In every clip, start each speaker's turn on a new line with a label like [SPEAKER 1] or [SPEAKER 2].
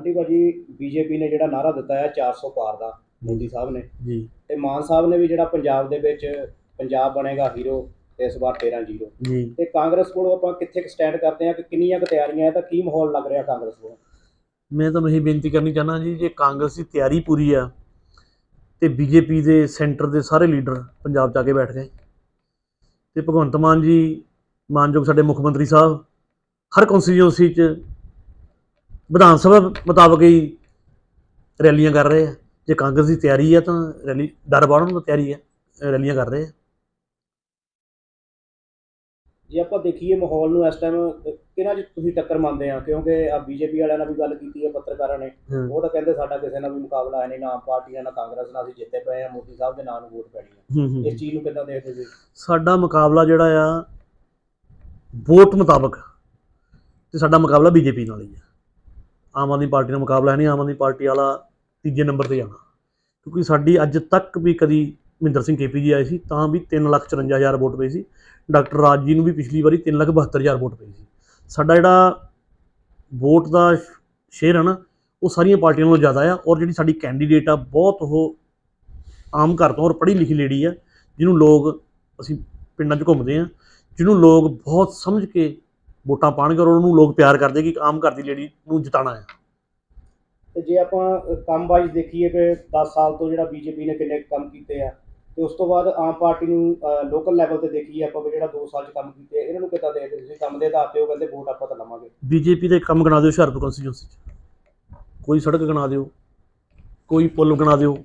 [SPEAKER 1] ਬੰਟੀ ਭਾਜੀ ਬੀਜੇਪੀ ਨੇ ਜਿਹੜਾ ਨਾਰਾ ਦਿੱਤਾ ਹੈ 400 ਪਾਰ ਦਾ ਮੋਦੀ ਸਾਹਿਬ ਨੇ।
[SPEAKER 2] ਜੀ।
[SPEAKER 1] ਤੇ ਮਾਨ ਸਾਹਿਬ ਨੇ ਵੀ ਜਿਹੜਾ ਪੰਜਾਬ ਦੇ ਵਿੱਚ ਪੰਜਾਬ ਬਣੇਗਾ ਹੀਰੋ ਤੇ ਇਸ ਵਾਰ 13 ਜ਼ੀਰੋ।
[SPEAKER 2] ਜੀ।
[SPEAKER 1] ਤੇ ਕਾਂਗਰਸ ਕੋਲੋਂ ਆਪਾਂ ਕਿੱਥੇ ਸਟੈਂਡ ਕਰਦੇ ਆ ਕਿ ਕਿੰਨੀਆਂ ਕੁ ਤਿਆਰੀਆਂ ਹੈ ਤਾਂ ਕੀ ਮਾਹੌਲ ਲੱਗ ਰਿਹਾ ਕਾਂਗਰਸ ਕੋਲੋਂ?
[SPEAKER 2] ਮੈਂ ਤੁਹਾਨੂੰ ਇਹ ਬੇਨਤੀ ਕਰਨੀ ਚਾਹਨਾ ਜੀ ਜੇ ਕਾਂਗਰਸ ਦੀ ਤਿਆਰੀ ਪੂਰੀ ਆ ਤੇ ਬੀਜੇਪੀ ਦੇ ਸੈਂਟਰ ਦੇ ਸਾਰੇ ਲੀਡਰ ਪੰਜਾਬ 'ਚ ਆ ਕੇ ਬੈਠ ਗਏ। ਤੇ ਭਗਵੰਤ ਮਾਨ ਜੀ ਮਾਨਯੋਗ ਸਾਡੇ ਮੁੱਖ ਮੰਤਰੀ ਸਾਹਿਬ ਹਰ ਕੌਂਸਟੀਟਿਊਂਸੀ 'ਚ ਵਿਧਾਨ ਸਭਾ ਮੁਤਾਬਕ ਹੀ ਰੈਲੀਆਂ ਕਰ ਰਹੇ ਆ। ਜੇ ਕਾਂਗਰਸ ਦੀ ਤਿਆਰੀ ਆ ਤਾਂ ਰੈਲੀ ਡਰ ਬਾੜਨ ਦੀ ਤਿਆਰੀ ਹੈ ਰੈਲੀਆਂ ਕਰ ਰਹੇ ਆ।
[SPEAKER 1] ਜੇ ਆਪਾਂ ਦੇਖੀਏ ਮਾਹੌਲ ਨੂੰ ਇਸ ਟਾਈਮ ਕਿਹਨਾਂ 'ਚ ਤੁਸੀਂ ਟੱਕਰ ਮੰਨਦੇ ਆ ਕਿਉਂਕਿ ਆ ਬੀਜੇਪੀ ਵਾਲਿਆਂ ਨਾਲ ਵੀ ਗੱਲ ਕੀਤੀ ਹੈ ਪੱਤਰਕਾਰਾਂ ਨੇ। ਉਹ ਤਾਂ ਕਹਿੰਦੇ ਸਾਡਾ ਕਿਸੇ ਨਾਲ ਵੀ ਮੁਕਾਬਲਾ ਹੈ ਨਹੀਂ ਨਾ ਆਮ ਪਾਰਟੀਆਂ ਨਾ ਕਾਂਗਰਸ ਨਾਲ ਅਸੀਂ ਜਿੱਤੇ ਪਏ ਆ ਮੋਦੀ ਸਾਹਿਬ ਦੇ ਨਾਂ ਨੂੰ ਵੋਟ ਪੈਣੀ ਹੈ
[SPEAKER 2] ਹੂੰ ਹੂੰ।
[SPEAKER 1] ਇਸ ਚੀਜ਼ ਨੂੰ ਕਿੱਦਾਂ ਦੇਖਦੇ ਜੀ
[SPEAKER 2] ਸਾਡਾ ਮੁਕਾਬਲਾ ਜਿਹੜਾ ਆ ਵੋਟ ਮੁਤਾਬਕ ਤੇ ਸਾਡਾ ਮੁਕਾਬਲਾ ਬੀਜੇਪੀ ਨਾਲ ਹੀ ਆ। ਆਮ ਆਦਮੀ ਪਾਰਟੀ ਨਾਲ ਮੁਕਾਬਲਾ ਹੈ ਨਹੀਂ, ਆਮ ਆਦਮੀ ਪਾਰਟੀ ਵਾਲਾ ਤੀਜੇ ਨੰਬਰ ਤੇ ਜਾਣਾ। ਕਿਉਂਕਿ ਸਾਡੀ ਅੱਜ ਤੱਕ ਵੀ ਕਦੀ ਮਹਿੰਦਰ ਸਿੰਘ ਕੇਪੀ ਜੀ ਆਏ ਸੀ, ਤਾਂ ਵੀ 354000 ਵੋਟ ਪਈ ਸੀ। ਡਾਕਟਰ ਰਾਜ ਜੀ ਨੂੰ ਵੀ ਪਿਛਲੀ ਵਾਰੀ 372000 ਵੋਟ ਪਈ ਸੀ। ਸਾਡਾ ਜਿਹੜਾ ਵੋਟ ਦਾ ਸ਼ੇਅਰ ਹੈ ਨਾ, ਉਹ ਸਾਰੀਆਂ ਪਾਰਟੀਆਂ ਨਾਲੋਂ ਜ਼ਿਆਦਾ ਆ ਔਰ ਜਿਹੜੀ ਸਾਡੀ ਕੈਂਡੀਡੇਟ ਆ, ਬਹੁਤ ਉਹ ਆਮ ਘਰ ਤੋਂ ਔਰ ਪੜ੍ਹੀ ਲਿਖੀ ਲੇਡੀ ਆ, ਜਿਹਨੂੰ ਲੋਕ ਅਸੀਂ ਪਿੰਡਾਂ 'ਚ ਘੁੰਮਦੇ ਆ, ਜਿਹਨੂੰ ਲੋਕ ਬਹੁਤ ਸਮਝ ਕੇ ਵੋਟਾਂ ਪਾਣਗੇ ਔਰ ਉਹਨੂੰ ਲੋਕ ਪਿਆਰ ਕਰਦੇ ਕਿ ਇੱਕ ਆਮ ਘਰ ਦੀ ਲੇਡੀ ਨੂੰ ਜਿਤਾਣਾ ਹੈ।
[SPEAKER 1] ਤੇ ਜੇ ਆਪਾਂ ਕੰਮ ਵਾਈਜ਼ ਦੇਖੀਏ ਕਿ 10 ਸਾਲ ਤੋਂ ਜਿਹੜਾ ਬੀਜੇਪੀ ਨੇ ਕਿੰਨੇ ਕੰਮ ਕੀਤੇ ਆ ਤੇ ਉਸ ਤੋਂ ਬਾਅਦ ਆਮ ਪਾਰਟੀ ਨੂੰ ਲੋਕਲ ਲੈਵਲ ਤੇ ਦੇਖੀਏ ਆਪਾਂ ਵੀ ਜਿਹੜਾ 2 ਸਾਲ ਚ ਕੰਮ ਕੀਤੇ ਇਹਨਾਂ ਨੂੰ ਕਿੱਦਾਂ ਦੇਖਦੇ ਤੁਸੀਂ ਕੰਮ ਦੇ ਆਧਾਰ ਤੇ ਉਹ ਕਹਿੰਦੇ ਵੋਟ ਆਪਾਂ ਤਾਂ ਲਵਾਂਗੇ।
[SPEAKER 2] ਬੀਜੇਪੀ ਦੇ ਕੰਮ ਗਣਾ ਦਿਓ ਹੁਸ਼ਿਆਰਪੁਰ ਕੌਂਸਟੀਟਿਊਂਸੀ 'ਚ। ਕੋਈ ਸੜਕ ਗਣਾ ਦਿਓ ਕੋਈ ਪੁਲ ਗਣਾ ਦਿਓ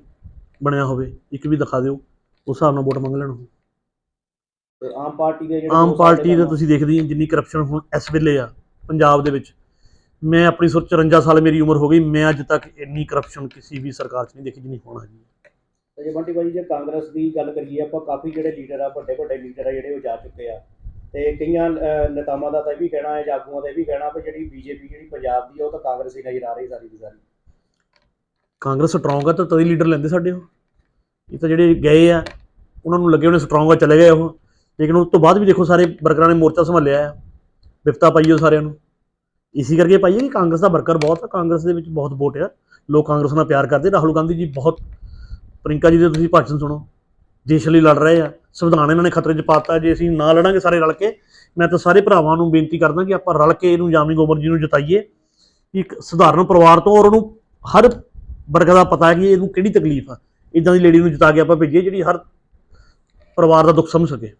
[SPEAKER 2] ਬਣਿਆ ਹੋਵੇ ਇੱਕ ਵੀ ਦਿਖਾ ਦਿਓ ਉਸ ਹਿਸਾਬ ਨਾਲ ਵੋਟ ਮੰਗ ਲੈਣ।
[SPEAKER 1] ਤੇ ਆਮ ਪਾਰਟੀ ਦੇ ਜਿਹੜੇ
[SPEAKER 2] ਆਮ ਪਾਰਟੀ ਦਾ ਤੁਸੀਂ ਦੇਖਦੇ ਹੀ ਜਿੰਨੀ ਕਰਪਸ਼ਨ ਹੁਣ ਇਸ ਵੇਲੇ ਆ ਪੰਜਾਬ ਦੇ ਵਿੱਚ। ਮੈਂ ਆਪਣੀ ਸੋਚ 54 ਸਾਲ ਮੇਰੀ ਉਮਰ ਹੋ ਗਈ ਮੈਂ ਅੱਜ ਤੱਕ ਇੰਨੀ ਕਰਪਸ਼ਨ ਕਿਸੇ ਵੀ ਸਰਕਾਰ 'ਚ ਨਹੀਂ ਦੇਖੀ ਜਿੰਨੀ ਹੁਣ ਹੈ।
[SPEAKER 1] ਤੇ ਜੇ ਬੰਟੀ ਭਾਜੀ ਜੇ ਕਾਂਗਰਸ ਦੀ ਗੱਲ ਕਰੀਏ ਆਪਾਂ ਕਾਫੀ ਜਿਹੜੇ ਲੀਡਰ ਆ ਵੱਡੇ ਵੱਡੇ ਲੀਡਰ ਆ ਜਿਹੜੇ ਉਹ ਜਾ ਚੁੱਕੇ ਆ। ਤੇ ਕਈਆਂ ਨੇਤਾਵਾਂ ਦਾ ਤਾਂ ਇਹ ਵੀ ਕਹਿਣਾ ਹੈ ਜਾਗੂਆਂ ਦਾ ਇਹ ਵੀ ਕਹਿਣਾ ਵੀ ਜਿਹੜੀ ਬੀਜੇਪੀ ਜਿਹੜੀ ਪੰਜਾਬ ਦੀ ਆ ਉਹ ਤਾਂ ਕਾਂਗਰਸ ਹੀ ਨਜ਼ਰ ਆ ਰਹੀ ਸਾਰੀ ਦੀ ਸਾਰੀ।
[SPEAKER 2] ਕਾਂਗਰਸ ਸਟਰੋਂਗ ਆ ਤਾਂ ਤਦੇ ਲੀਡਰ ਲੈਂਦੇ ਸਾਡੇ ਉਹ। ਇਹ ਤਾਂ ਜਿਹੜੇ ਗਏ ਆ ਉਹਨਾਂ ਨੂੰ ਲੱਗੇ ਉਹਨੇ ਸਟਰੋਂਗ ਆ ਚਲੇ ਗਏ ਉਹ। ਲੇਕਿਨ ਉਸ ਤੋਂ ਬਾਅਦ ਵੀ ਦੇਖੋ ਸਾਰੇ ਵਰਕਰਾਂ ਨੇ ਮੋਰਚਾ ਸੰਭਾਲਿਆ ਆ ਵਿਪਤਾ ਪਾਈ ਉਹ ਸਾਰਿਆਂ ਨੂੰ। ਇਸੇ ਕਰਕੇ ਪਾਈਏ ਕਿ ਕਾਂਗਰਸ ਦਾ ਵਰਕਰ ਬਹੁਤ ਆ, ਕਾਂਗਰਸ ਦੇ ਵਿੱਚ ਬਹੁਤ ਵੋਟ ਆ। ਲੋਕ ਕਾਂਗਰਸ ਨਾਲ ਪਿਆਰ ਕਰਦੇ। ਰਾਹੁਲ ਗਾਂਧੀ ਜੀ ਬਹੁਤ ਪ੍ਰਿੰਕਾ ਜੀ ਦੇ ਤੁਸੀਂ ਭਾਸ਼ਣ ਸੁਣੋ। ਦੇਸ਼ ਲਈ ਲੜ ਰਹੇ ਆ। ਸੰਵਿਧਾਨ ਇਹਨਾਂ ਨੇ ਖਤਰੇ 'ਚ ਪਾਤਾ ਜੇ ਅਸੀਂ ਨਾ ਲੜਾਂਗੇ ਸਾਰੇ ਰਲ ਕੇ, ਮੈਂ ਤਾਂ ਸਾਰੇ ਭਰਾਵਾਂ ਨੂੰ ਬੇਨਤੀ ਕਰਦਾ ਕਿ ਆਪਾਂ ਰਲ ਕੇ ਇਹਨੂੰ ਜਾਮੀ ਗੋਬਰ ਜੀ ਨੂੰ ਜਿਤਾਈਏ। ਇੱਕ ਸਧਾਰਨ ਪਰਿਵਾਰ ਤੋਂ ਔਰ ਉਹਨੂੰ ਹਰ ਵਰਗ ਦਾ ਪਤਾ ਹੈ ਕਿ ਇਹਨੂੰ ਕਿਹੜੀ ਤਕਲੀਫ ਆ। ਇਦਾਂ ਦੀ ਲੇਡੀ ਨੂੰ ਜਿਤਾ ਕੇ ਆਪਾਂ ਭੇਜੀਏ ਜਿਹੜੀ ਹਰ ਪਰਿਵਾਰ ਦਾ ਦੁੱਖ ਸਮਝ ਸਕੇ।